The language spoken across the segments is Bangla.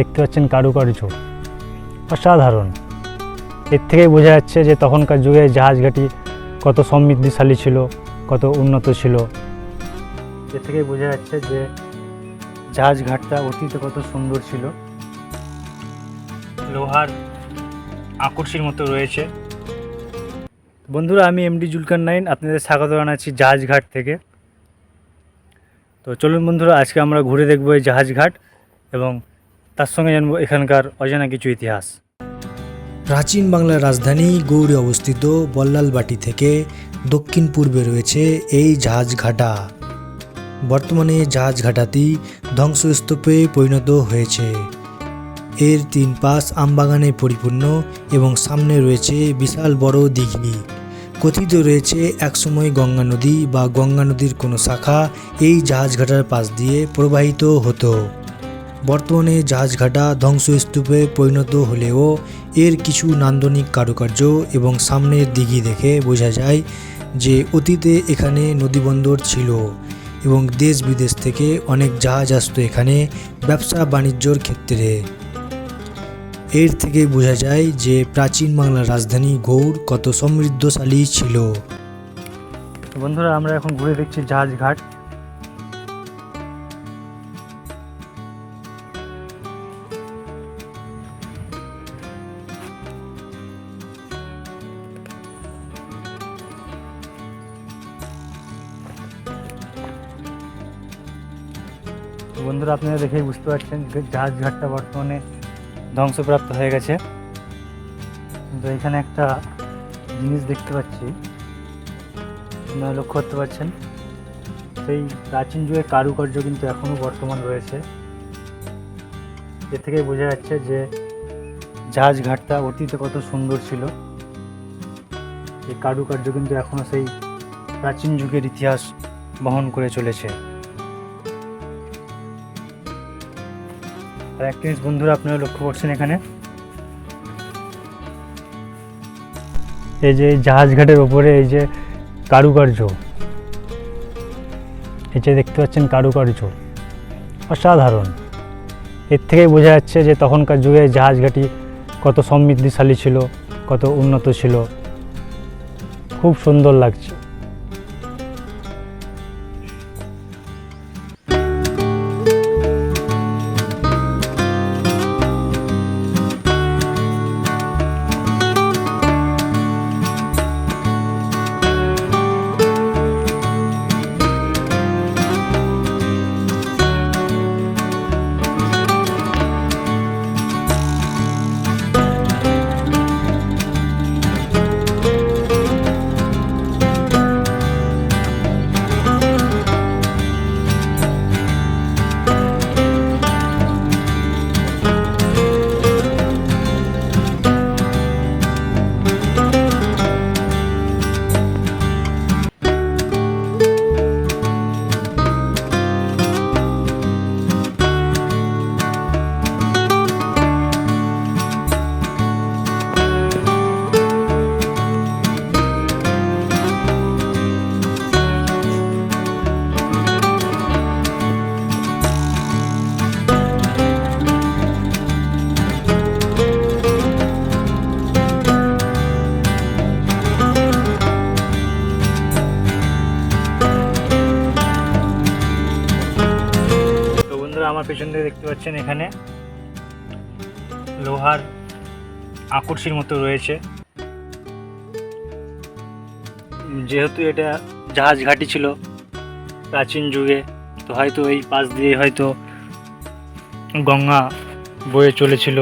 দেখতে পাচ্ছেন কারুকার্য। অসাধারণ। এর থেকেই বোঝা যাচ্ছে যে তখনকার যুগে জাহাজ ঘাঁটি কত সমৃদ্ধিশালী ছিল, কত উন্নত ছিল। এর থেকেই বোঝা যাচ্ছে যে জাহাজ ঘাটটা অতীতে কত সুন্দর ছিল। লোহার আকর্ষির মতো রয়েছে। বন্ধুরা, আমি এমডি জুলকার নাইন, আপনাদের স্বাগত জানাচ্ছি জাহাজ ঘাট থেকে। তো চলুন বন্ধুরা, আজকে আমরা ঘুরে দেখব এই জাহাজ ঘাট এবং তার সঙ্গে জানব এখানকার অজানা কিছু ইতিহাস। প্রাচীন বাংলার রাজধানী গৌড়ে অবস্থিত বল্লালবাটি থেকে দক্ষিণ পূর্বে রয়েছে এই জাহাজঘাটা বর্তমানে জাহাজঘাটাটি ধ্বংসস্তূপে পরিণত হয়েছে। এর তিন পাশ আমবাগানে পরিপূর্ণ এবং সামনে রয়েছে বিশাল বড় দিঘি কথিত রয়েছে একসময় গঙ্গা নদী বা গঙ্গা নদীর কোনো শাখা এই জাহাজঘাটার পাশ দিয়ে প্রবাহিত হতো। বর্তমানে জাহাজঘাটা ধ্বংসস্তূপে পরিণত হলেও এর কিছু নান্দনিক কারুকার্য এবং সামনের দিঘি দেখে বোঝা যায় যে অতীতে এখানে নদীবন্দর ছিল এবং দেশ বিদেশ থেকে অনেক জাহাজ আসতো এখানে ব্যবসা বাণিজ্যর ক্ষেত্রে। এর থেকে বোঝা যায় যে প্রাচীন বাংলার রাজধানী গৌড় কত সমৃদ্ধশালী ছিল। বন্ধুরা, আমরা এখন ঘুরে দেখছি জাহাজ বন্ধুরা, আপনারা দেখেই বুঝতে পারছেন জাহাজ ঘাটটা বর্তমানে ধ্বংসপ্রাপ্ত হয়ে গেছে। কিন্তু এখানে একটা জিনিস দেখতে পাচ্ছি। আপনারা লক্ষ্য করতে পারছেন, সেই প্রাচীন যুগের কারুকার্য কিন্তু এখনও বর্তমান রয়েছে। এ থেকেই বোঝা যাচ্ছে যে জাহাজ ঘাটটা অতীতে কত সুন্দর ছিল। এই কারুকার্য কিন্তু এখনও সেই প্রাচীন যুগের ইতিহাস বহন করে চলেছে। আর একটা জিনিস বন্ধুরা আপনারা লক্ষ্য করছেন এখানে। এই যে জাহাজ ঘাটের ওপরে এই যে কারুকার্য। এই যে দেখতে পাচ্ছেন কারুকার্য। অসাধারণ। এর থেকেই বোঝা যাচ্ছে যে তখনকার যুগে জাহাজ ঘাঁটি কত সমৃদ্ধিশালী ছিল, কত উন্নত ছিল। খুব সুন্দর লাগছে। আমার পেছন থেকে দেখতে পাচ্ছেন এখানে। লোহার আকর্ষির মতো রয়েছে। যেহেতু এটা জাহাজ ঘাঁটি ছিল প্রাচীন যুগে, তো হয়তো এই পাশ দিয়ে হয়তো গঙ্গা বয়ে চলেছিল।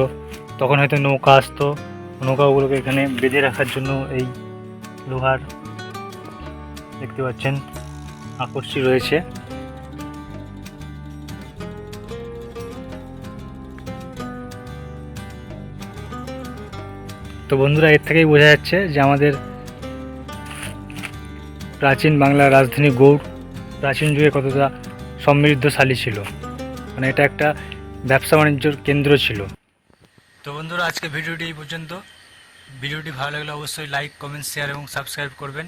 তখন হয়তো নৌকা আসতো। নৌকাগুলোকে এখানে বেঁধে রাখার জন্য এই লোহার দেখতে পাচ্ছেন আকর্ষি রয়েছে। তো বন্ধুরা, এর থেকেই বোঝা যাচ্ছে যে আমাদের প্রাচীন বাংলার রাজধানী গৌড় প্রাচীন যুগে কতটা সমৃদ্ধশালী ছিল। মানে এটা একটা ব্যবসা বাণিজ্যর কেন্দ্র ছিল। তো বন্ধুরা, আজকে ভিডিওটি এই পর্যন্ত। ভিডিওটি ভালো লাগলে অবশ্যই লাইক কমেন্ট শেয়ার এবং সাবস্ক্রাইব করবেন।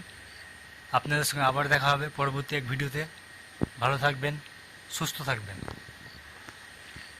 আপনাদের সঙ্গে আবার দেখা হবে পরবর্তী এক ভিডিওতে। ভালো থাকবেন, সুস্থ থাকবেন।